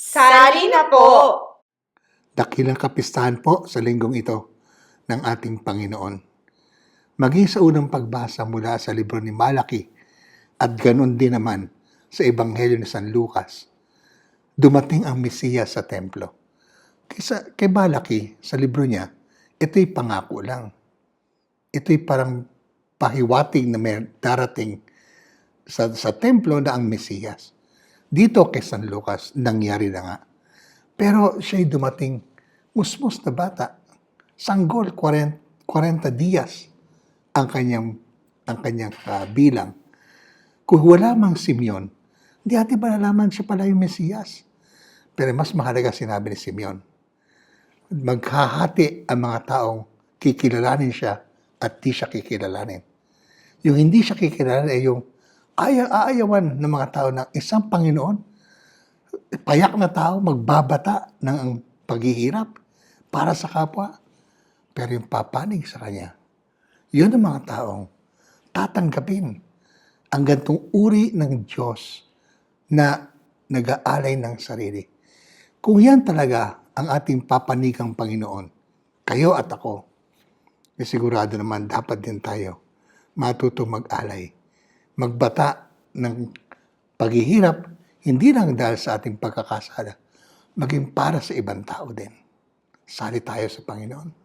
Sali na po! Dakilang kapistahan po sa linggong ito ng ating Panginoon. Maging sa unang pagbasa mula sa libro ni Malaki at ganun din naman sa Ebanghelyo ni San Lucas, dumating ang Mesiya sa templo. Kaysa, kay Malaki, sa libro niya, ito'y pangako lang. Ito'y parang pahiwating na may darating sa, sa templo na ang Mesiyas. Dito kay San Lucas, nangyari na nga. Pero siya'y dumating, musmus na bata. Sanggol, 40, 40 dias ang kanyang, ang kanyang ah, bilang. Kung wala mang Simeon, di ati ba nalaman siya pala yung Mesiyas? Pero mas mahalaga sinabi ni Simeon, maghahati ang mga taong kikilalanin siya at di siya kikilalanin. Yung hindi siya kikilalanin ay yung aya, aayawan ng mga tao ng isang Panginoon, payak na tao, magbabata ng ang paghihirap para sa kapwa. Pero yung papanig sa kanya, yun ang mga taong tatanggapin ang gantong uri ng Diyos na nag-aalay ng sarili. Kung yan talaga ang ating papanigang Panginoon, kayo at ako, eh sigurado naman dapat din tayo matuto mag-alay, magbata ng paghihirap, hindi lang dahil sa ating pagkakasala, maging para sa ibang tao din. Sali tayo sa Panginoon.